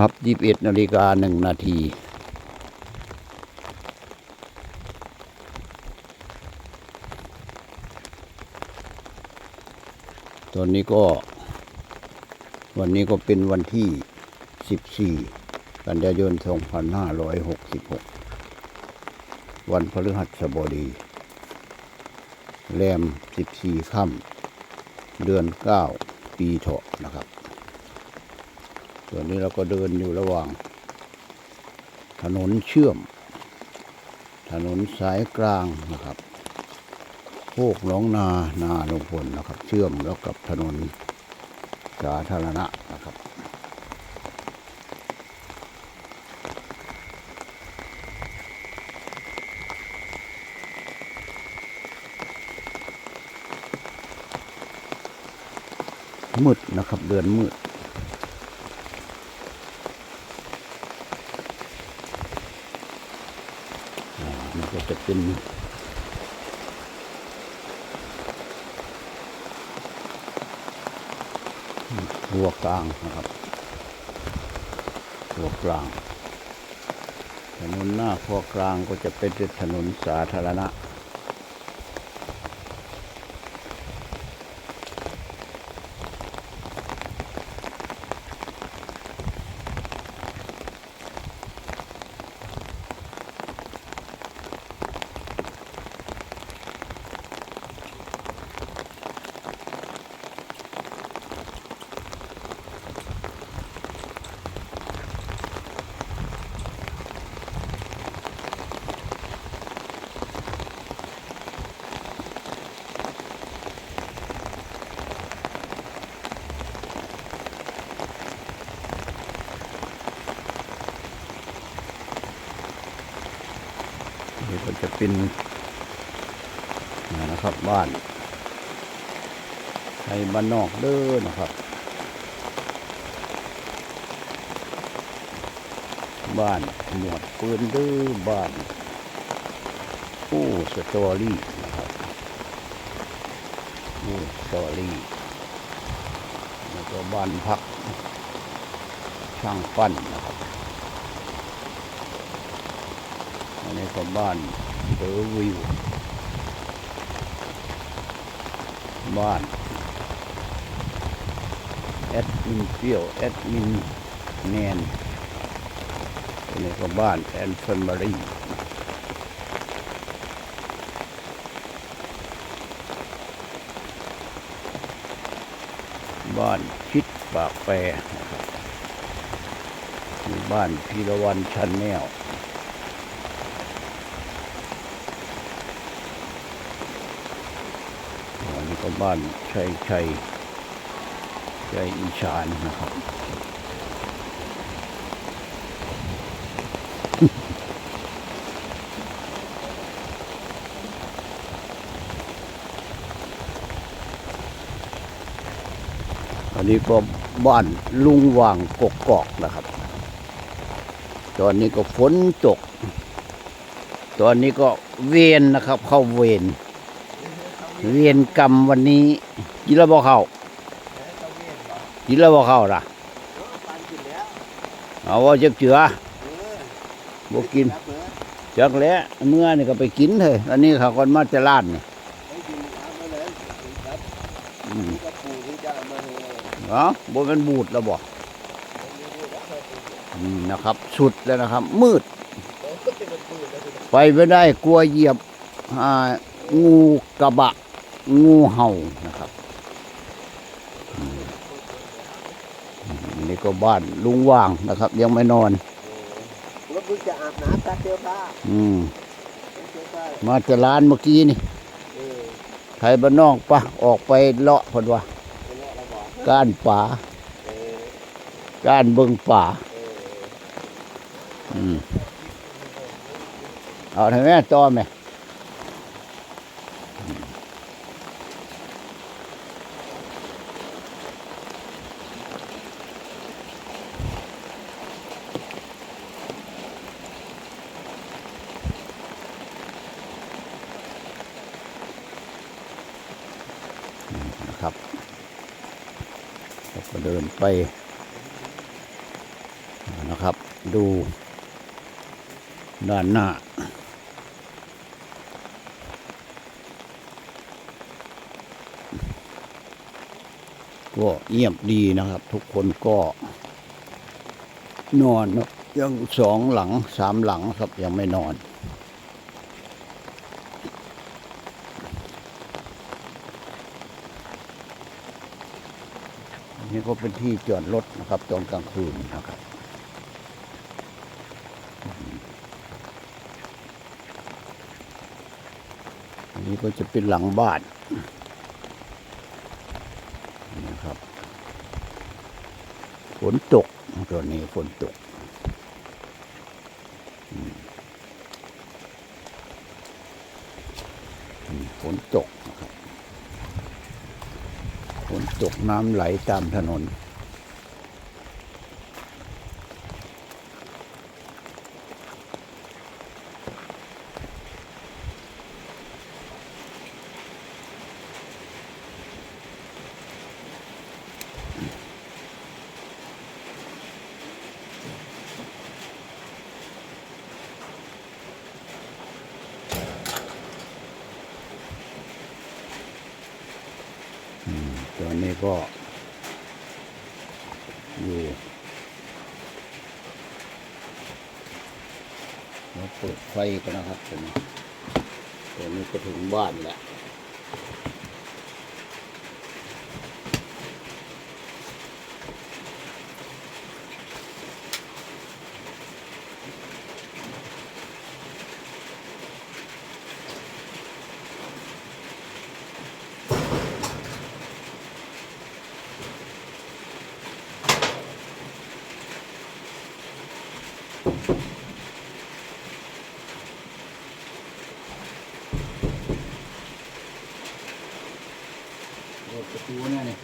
ครับยี่สิบเอ็ดนาฬิกาหนึ่งนาทีตอนนี้ก็ วันนี้ก็เป็นวันที่14กันยายน2566วันพฤหัสบดีแรม14ค่ำเดือน9ปีเถาะนะครับ ส่วนนี้เราก็เดินอยู่ระหว่าง ถนนเชื่อม ถนนสายกลางนะครับโคกหนองนานาลงพลนะครับ เชื่อมแล้วกับถนนสาธารณะนะครับมืดนะครับ เดือนมืด อ่ามัน ก็จะเป็นหัวกลางนะครับหัวกลาง ถนนหน้าพวกลางก็จะเป็นถนนสาธารณะ จะเป็นนะครับบ้านไทยบ้านนอกเด้อนะครับ บ้านหมวดปืนเด้อบ้านผู้สตอรี่นะครับผู้สตอรี่แล้วก็บ้านพักช่างปั้นนะครับ อันนี้ ก็บ้านเดอวิว บ้านแอดมินเปรี้ยวแอดมินแนนนนี้ก็บ้านแอนเฟอร์มบรีบ้านชิดปากแปรบ้านพีรวันชันแนว อันนี้ ก็บ้านชัยชัยชัยอีชานนะครับ อันนี้ก็บ้านลุงว่างกกกอกนะครับ ตอนนี้ก็ฝนตก ตอนนี้ก็เวียนนะครับ เข้าเวร เวียนกรรมวันนี้กินแล้วบ่เข้ากินแล้วบ่เข้าล่ะเอาว่าจะเจือบ่กินจักแล้วเมื่อนี่ก็ไปกินเลยอันนี้เขาคนมาจะลาดนี่อืมเนาะบ่เป็นบูดแล้วบ่นี่นะครับสุดแล้วนะครับ มืด ไปไม่ได้กลัวเหยียบงูกระบะ งูเห่านะครับอืมอืมนี่ก็บ้านลุงว่างนะครับ ยังไม่นอนรถเพิ่งจะอาบน้ำซักเสื้อผ้าอืมเท้ามาจะร้านเมื่อกี้นี่ไทยบ้านนอกปะออกไปเลาะพอดว่าเป็นอะก้านป่าก้านเบิงป่าอืมเอาทางแม่ต่อไหมอืมนะครับแล้วก็ เดินไปนะครับ ดูด้านหน้า ก็เงียบดีนะครับ ทุกคนก็นอนยังสองหลังสามหลังครับยังไม่นอน นนี้ก็เป็นที่จอดรถนะครับตอนกลางคืนนะครับอันนี้ก็จะเป็นหลังบ้านนะครับฝนตกตัวนี้ฝนตกฝนตกนะครับ นตกน้ำไหลตามถนน ตอนนี้ก็ อยู่เราเปิดไฟกันนะครับผมตอนนี้ก็ถึงบ้านแล้ว เปิดประตูเนี่ยนี่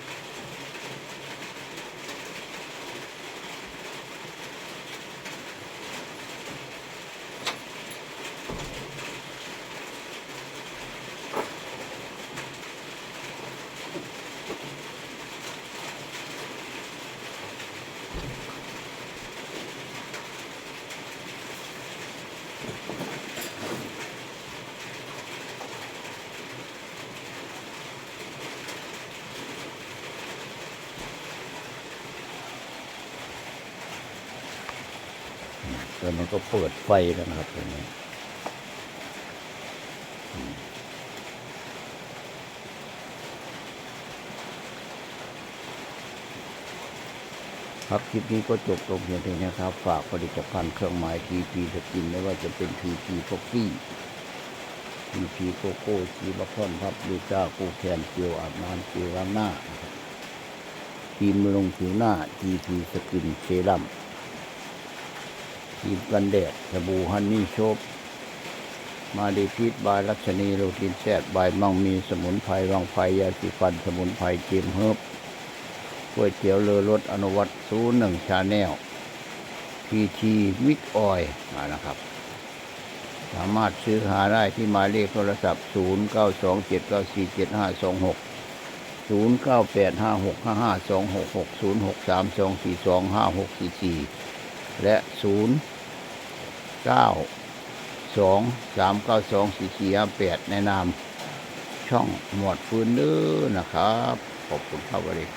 แล้วมันก็เปิดไฟแล้วนะครับตรงนี้ ครับคลิปนี้ก็จบลงเพียงเท่านี้ครับ ฝากผลิตภัณฑ์เครื่องหมายทีพีสกินไม่ว่าจะเป็นทีพีฟอกซี่ทีพีโกโก้ทีบัคอนพับลูจ้ากูแคนเจียวอาบน้ำเจียวล้างหน้านะครับครีมบำรุงผิวหน้าทีพีสกินเซรั่มครีมกันแดดสบู่ฮันนี่โชบมาดีพีทบายรัชนีโรตินแซดบายมังมีสมุนไพรวังไฟยาสีฟันสมุนไพรเจมเฮิบ ก๋วยเตี๋ยวเรือรสอนุวัตศูนย์หนึ่งชาแนลพีทีมิกออยนะครับ สามารถซื้อหาได้ที่หมายเลขโทรศัพท์ 0 9 2 7 9 4 7 5 2 6 0 9 8 5 6 5 5 2 6 6 0 6 3 2 4 2 5 6 4 4 และศูนย์เก้าสองสามเก้าสองสี่สี่ห้าแปดในนามช่องหมวดฟื้นเด้อนะครับ ขอบคุณครับสวัสดีครับ